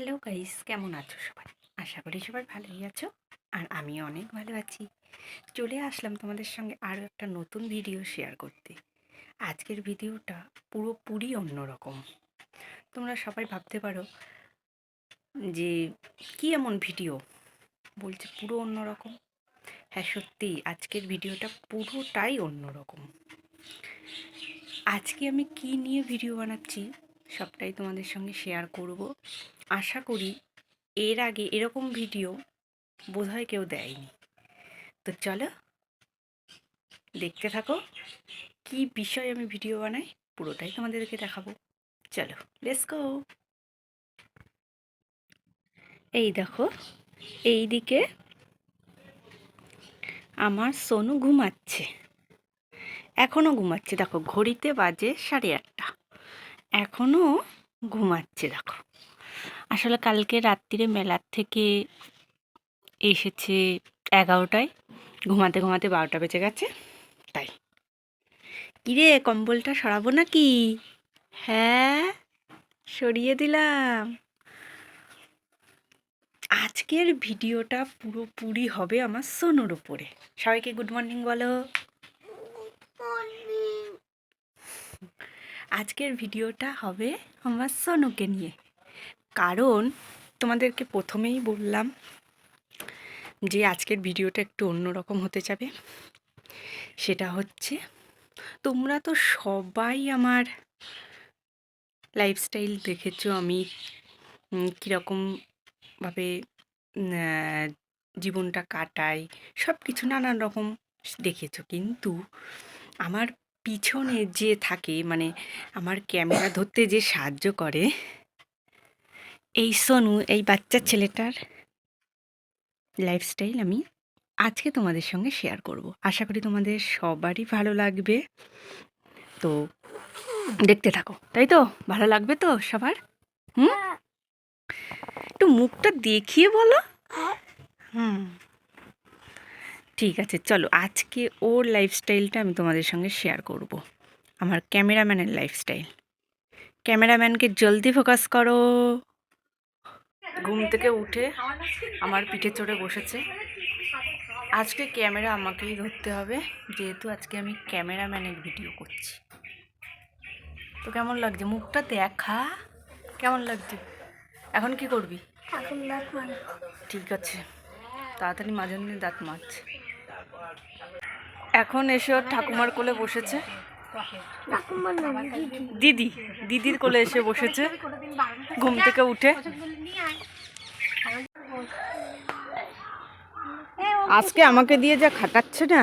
Hello guys, কেমন আছো সবাই? আশা করি সবাই ভালোই আছো আর আমি অনেক ভালো আছি। চলে আসলাম তোমাদের সঙ্গে আরও একটা নতুন ভিডিও শেয়ার করতে। আজকের ভিডিওটা পুরোপুরি অন্যরকম। তোমরা সবাই ভাবতে পারো যে কি এমন ভিডিও বলছে পুরো অন্যরকম। হ্যাঁ সত্যি আজকের ভিডিওটা পুরোটাই অন্যরকম। আজকে আমি কি নিয়ে ভিডিও বানাচ্ছি সবটাই তোমাদের সঙ্গে শেয়ার করব। আশা করি এর আগে এরকম ভিডিও বোধহয় কেউ দেয়নি। তো চলো দেখতে থাকো কি বিষয়ে আমি ভিডিও বানাই, পুরোটাই তোমাদেরকে দেখাবো। চলো লেটস গো এই দেখো এই দিকে আমার সোনু ঘুমাচ্ছে। এখনও ঘুমাচ্ছে, দেখো, ঘড়িতে বাজে সাড়ে আটটা। এখনও ঘুমাচ্ছে, দেখো। আসলে কালকে রাত্রিরে মেলার থেকে এসেছে এগারোটায়। ঘুমাতে ঘুমাতে বারোটা বেজে গেছে। তাই। কিরে কম্বলটা সরাবো নাকি? হ্যাঁ সরিয়ে দিলাম। আজকের ভিডিওটা পুরোপুরি হবে আমার সোনুর উপরে। সবাইকে গুড মর্নিং বলো। আজকের ভিডিওটা হবে আমার সোনুকে নিয়ে। কারণ তোমাদেরকে প্রথমেই বললাম যে আজকের ভিডিওটা একটু অন্যরকম হতে যাবে। সেটা হচ্ছে তোমরা তো সবাই আমার লাইফস্টাইল দেখেছ, আমি কীরকমভাবে জীবনটা কাটাই সব কিছু নানান রকম দেখেছ। কিন্তু আমার পিছনে যে থাকে মানে আমার ক্যামেরা ধরতে যে সাহায্য করে এই সোনু, এই বাচ্চা ছেলেটার লাইফস্টাইল আমি আজকে তোমাদের সঙ্গে শেয়ার করব। আশা করি তোমাদের সবারই ভালো লাগবে। তো দেখতে থাকো, তাই তো? ভালো লাগবে তো সবার? হুম? একটু মুখটা দেখিয়ে বলো। হুম। ঠিক আছে, চলো আজকে ওর লাইফস্টাইলটা আমি তোমাদের সঙ্গে শেয়ার করব। আমার ক্যামেরাম্যানের লাইফস্টাইল ক্যামেরাম্যানকে জলদি ফোকাস করো। ঘুম থেকে উঠে আমার পিঠে চড়ে বসেছে। আজকে ক্যামেরা আমাকেই ধরতে হবে যেহেতু আজকে আমি ক্যামেরাম্যানের ভিডিও করছি। তো কেমন লাগছে? মুখটা দেখা। কেমন লাগছে? এখন কি করবি? এখন ঠিক আছে। তাড়াতাড়ি মাঝে দাঁত মাছ এখন এসে ওর ঠাকুমার কোলে বসেছে। দিদি দিদি দিদির কোলে এসে বসেছে। ঘুম থেকে উঠে। আজকে আমাকে দিয়ে যা খাটাচ্ছে না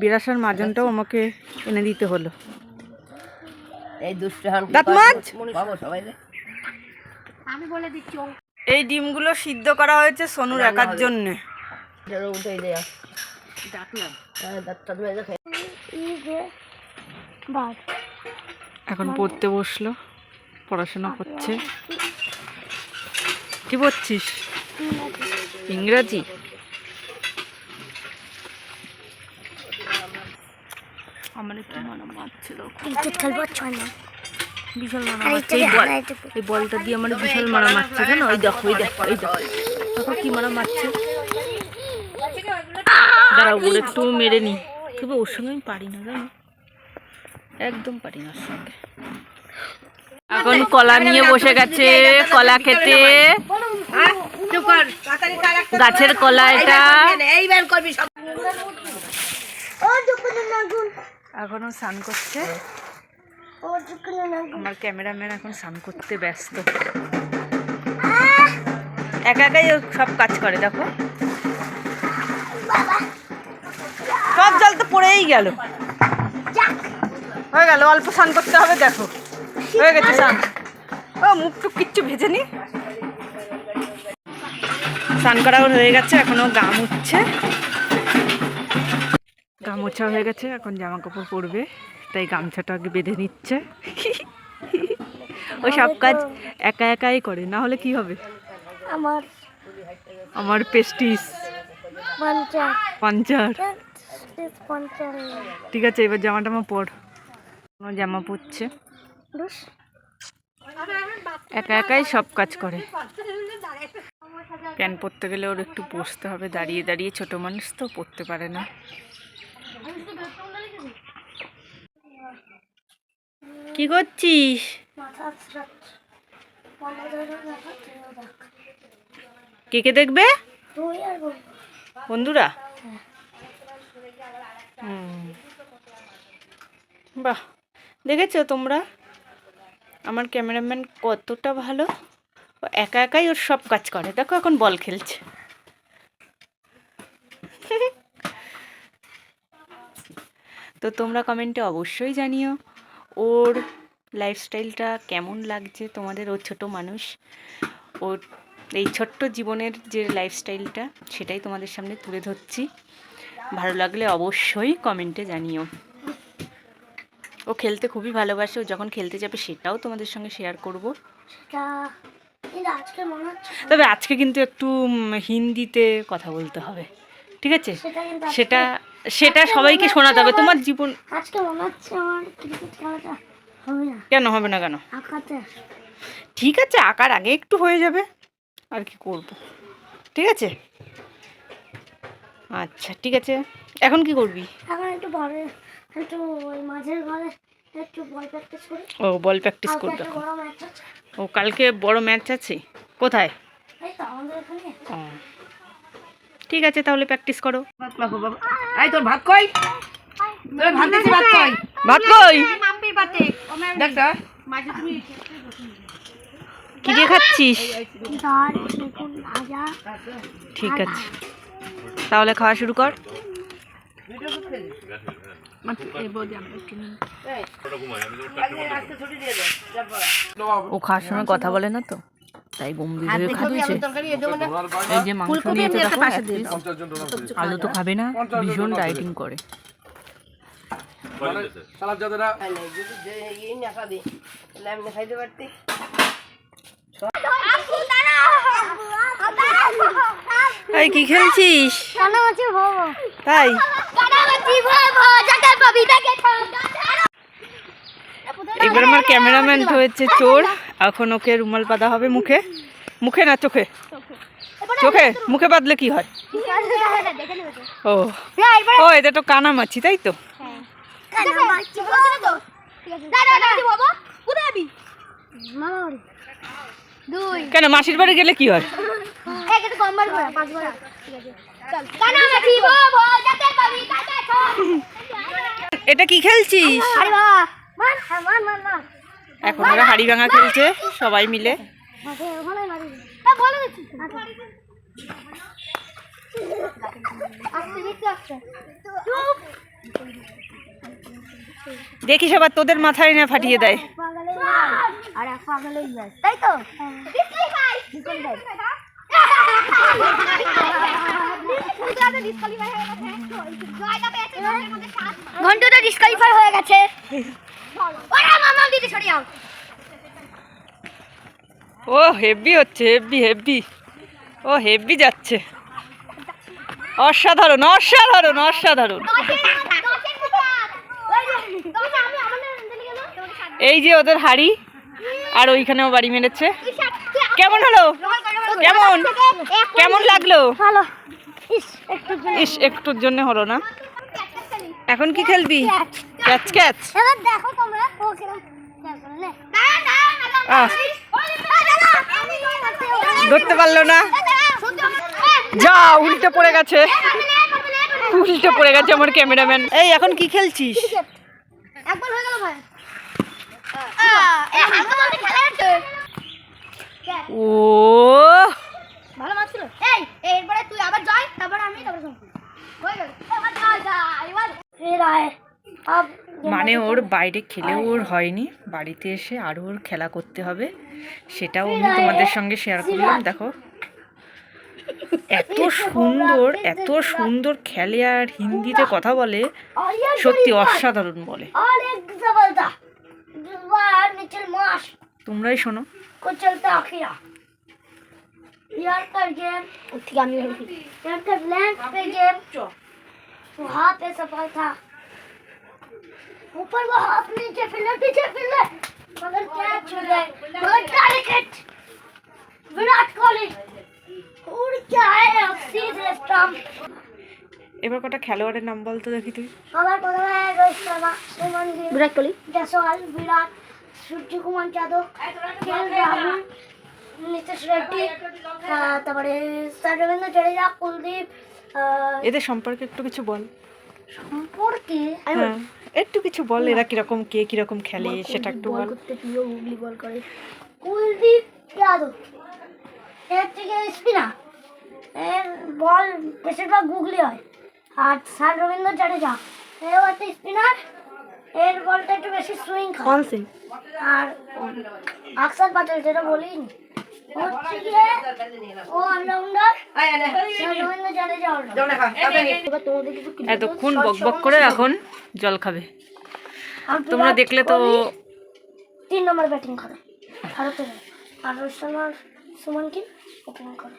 বিরাসার মাজনটাও আমাকে এনে দিতে হলো। এই ডিমগুলো সিদ্ধ করা হয়েছে সোনুর একার জন্যে। ডাকলাম এখন পড়তে বসল পড়াশোনা করছে। কি? পড়ছিস? ইংরাজি? আমার একটু মনে মারছিল। বিশাল মারা আর মারছে। এই বল এই বলটা দিয়ে আমার বিশাল মারা মারছে জানো? ওই দেখো ওই দেখো ওই দেখো। দেখো কি মারা মারছে? দাঁড়াও ওর একটু মেরে নি। তবে ওর সঙ্গে আমি পারি না জানো? একদম পারি না সঙ্গে। এখন কলা নিয়ে বসে গেছে কলা খেতে। গাছের কলা এটা। এইবার করবি সব ও দোকানে নাগুন এখনও স্নান করছে। আমার ক্যামেরাম্যান এখন স্নান করতে ব্যস্ত। একা একাই ও সব কাজ করে দেখো। সব জল তো পড়েই গেল। হয়ে গেল অল্প স্নান করতে হবে দেখো। হয়ে গেছে স্নান। ও মুখ টুক কিচ্ছু ভেজে নি। স্নান করা হয়ে গেছে এখনও গা মুছছে গা মোছা হয়ে গেছে এখন জামা কাপড় পরবে তাই গামছাটা আগে বেঁধে নিচ্ছে। ও সব কাজ একা একাই করে না হলে কি হবে? আমার আমার পেস্টিস। পঞ্চাশ পাঞ্চার ঠিক আছে এবার জামা টামা পর। জামা পরছে। দুশ একা একাই সব কাজ করে। প্যান পরতে গেলে ওর একটু বসতে হবে দাঁড়িয়ে দাঁড়িয়ে ছোট মানুষ তো পড়তে পারে না। কি করছিস? কে কে দেখবে? বন্ধুরা? হুম। বাহ। দেখেছ তোমরা? আমার ক্যামেরাম্যান কতটা ভালো। ও একা একাই ওর সব কাজ করে। দেখো এখন বল খেলছে। তো তোমরা কমেন্টে অবশ্যই জানিও ওর লাইফস্টাইলটা কেমন লাগছে তোমাদের, ও ছোট মানুষ। ওর এই ছোট্ট জীবনের যে লাইফস্টাইলটা সেটাই তোমাদের সামনে তুলে ধরছি। ভালো লাগলে অবশ্যই কমেন্টে জানিও। ও খেলতে খুবই ভালোবাসে ও যখন খেলতে যাবে সেটাও তোমাদের সঙ্গে শেয়ার করব। তবে আজকে কিন্তু একটু হিন্দিতে কথা বলতে হবে ঠিক আছে? সেটা সেটা সেটা সবাইকে শোনাতে হবে। তোমার জীবন আজকে মনে হচ্ছে আমার ক্রিকেট খেলাটা হবে না। কেন হবে না কেন? আঁকাতে ঠিক আছে আঁকার আগে একটু হয়ে যাবে আর কি করব ঠিক আছে? আচ্ছা ঠিক আছে। এখন কি করবি? এখন একটু পরে একটু ওই মাঝের ঘরে একটু বল প্র্যাকটিস করি। ও বল প্র্যাকটিস করবে ও কালকে বড় ম্যাচ আছে? কোথায়? এই তো আমাদের এখানে। ও। ঠিক আছে তাহলে প্র্যাকটিস করো। ভাত এই তোর ভাত কই? তোর ভাত দিছি ভাত কই? ভাত কই? দেখ তো। কি দিয়ে খাচ্ছিস? ডাল বেগুন ভাজা। ঠিক আছে। তাহলে খাওয়া শুরু কর। ও খাওয়ার সময় কথা বলে না তো? তাই বম্বি ধরে খাচ্ছে এই যে মাংস নিয়েছে দেখো আলু তো খাবে না ভীষণ ডাইটিং করে। সালাদ যাদেরা তাই নাই, যদি যে এই কি খেলছিস? তাই? এবার আমার ক্যামেরাম্যান হয়েছে চোর। এখন ওকে রুমাল বাঁধা হবে মুখে। মুখে না চোখে? চোখে? মুখে বাঁধলে কি হয়? ও। ও এটা তো কানামাছি তাই তো? মামা কেন মাসির বাড়ি গেলে কি হয়? এটা কি খেলছিস? এখন ওরা হাড়ি ভাঙা খেলছে সবাই মিলে। দেখিস আবার তোদের মাথায় না ফাটিয়ে দেয়। এক ব্যাস তাই তো? ডিসকালিফাই হয়ে গেছে। ওরা মামা দিদি সরে যাও। ও হেভি হচ্ছে হেভি হেভি ও হেভি যাচ্ছে। অসাধারণ অসাধারণ অসাধারণ। এই যে ওদের হাড়ি। আর ওইখানেও বাড়ি মেরেছে। কেমন হলো? কেমন? কেমন লাগল? ইস একটুর জন্য হলো না। এখন কি খেলবি? Catch catch. ধরতে পারল না। যা উল্টে পড়ে গেছে। উল্টে পড়ে গেছে আমার ক্যামেরাম্যান। এই এখন কি খেলছিস? একবার হয়ে গেল ভাই আহ, এ হালকা বলতে খেলা হচ্ছে। ও। ভালো মাছ ছিল এই এরপরে তুই আবার জয় তারপর আমি তারপর হয়ে মানে ওর বাইরে খেলেও ওর হয়নি। বাড়িতে এসে আরও ওর খেলা করতে হবে। সেটাও আমি তোমাদের সঙ্গে শেয়ার করলাম দেখো। এত সুন্দর এত সুন্দর খেলে আর হিন্দিতে কথা বলে। সত্যি অসাধারণ বলে। अलेक जबरदस्त बाहर निकल माश তোমরাই शोनो को चलता आखिया यार कर गेम ठीक है यार कर लैंड पे गेम वहाँ पे सफल था ऊपर वो हाथ नीचे फिर नीचे फिर मगर क्या छूट गए मगर क्रिकेट विराट कोहली और क्या है सीधे स्टंप এবার কটা খেলোয়াড়ের নাম বলতো দেখি তুই? সবার প্রথমে রোহিত শর্মা সুমন গিল বিরাট কোহলি। জয়সওয়াল বিরাট সূর্য কুমার যাদব কে এল রাহুল নীতিশ রেড্ডি তারপরে স্যার রবীন্দ্র জাডেজা কুলদীপ এদের সম্পর্কে একটু কিছু বল। সম্পর্কে? হ্যাঁ একটু কিছু বল এরা কীরকম কে কীরকম খেলে সেটা একটু বল। করতে প্রিয় গুগলি বল করে। কুলদীপ যাদব। এর থেকে স্পিনার এর বল বেশিরভাগ গুগলি হয়। আর স্যার রবীন্দ্র জাডেজা। এও একটা স্পিনার এর বলটা একটু বেশি সুইং খায় আর আকসার পাটেল যেটা বলিনি। ও হচ্ছে গিয়ে ও অলরাউন্ডার রবীন্দ্র জাডেজা অলরাউন্ডার এবার তোমাদের কিছু এতক্ষণ বক বক করে এখন জল খাবে। তোমরা দেখলে তো তিন নম্বর ব্যাটিং করে। ভারতের। আর রোহিত শর্মার সুমন কিম ওপেনিং করে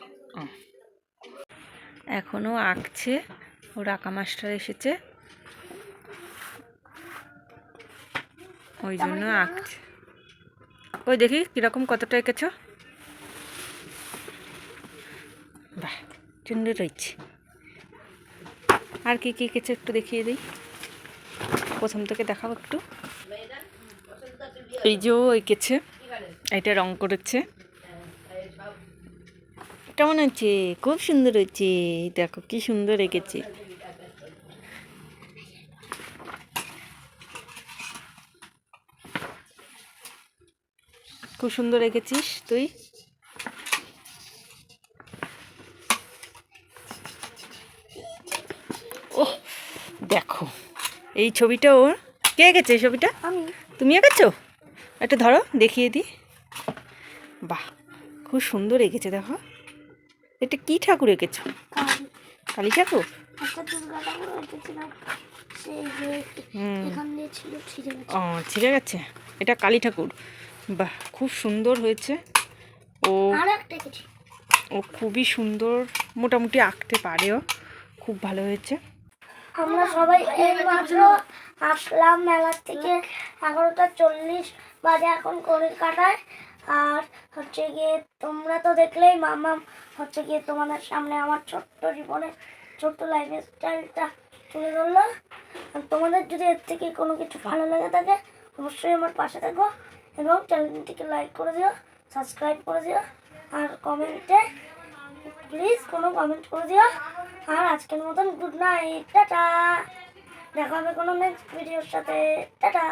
এখনও আঁকছে ওর আঁকা মাস্টার এসেছে। ওই জন্য আঁকছে। ওই দেখি কীরকম কতটা এঁকেছ। বাহ সুন্দর রয়েছে। আর কি কি এঁকেছে একটু দেখিয়ে দিই। প্রথম থেকে দেখাও একটু। এই যে ও এঁকেছে। এটা রং করেছে। কেমন আছে খুব সুন্দর হয়েছে। দেখো কি সুন্দর এঁকেছে। খুব সুন্দর এঁকেছিস তুই। ওহ দেখো এই ছবিটা ওর। কে এঁকেছে এই ছবিটা? তুমি এঁকেছো একটা ধরো দেখিয়ে দিই। বাহ খুব সুন্দর এঁকেছে দেখো। এটা কি ঠাকুর এঁকেছো? কালী ঠাকুর? ও ছিঁড়ে গেছে। এটা কালী ঠাকুর। বাহ খুব সুন্দর হয়েছে। ও ও খুবই সুন্দর মোটামুটি আঁকতে পারেও খুব ভালো হয়েছে। আমরা সবাই এই মাত্র আসলাম মেলার থেকে। এগারোটা চল্লিশ বাজে এখন ঘড়ির কাটায় আর হচ্ছে গিয়ে তোমরা তো দেখলেই মামাম হচ্ছে গিয়ে তোমাদের সামনে আমার ছোট্ট জীবনের ছোট্ট লাইফ স্টাইলটা তুলে ধরলো। আর তোমাদের যদি এর থেকে কোনো কিছু ভালো লেগে থাকে অবশ্যই আমার পাশে থাকো। এবং চ্যানেলটিকে লাইক করে দিও সাবস্ক্রাইব করে দিও, আর কমেন্টে প্লিজ কোনো কমেন্ট করে দিও। আর আজকের মতন গুড নাইট টাটা। দেখা হবে কোনো নেক্সট ভিডিওর সাথে, টাটা।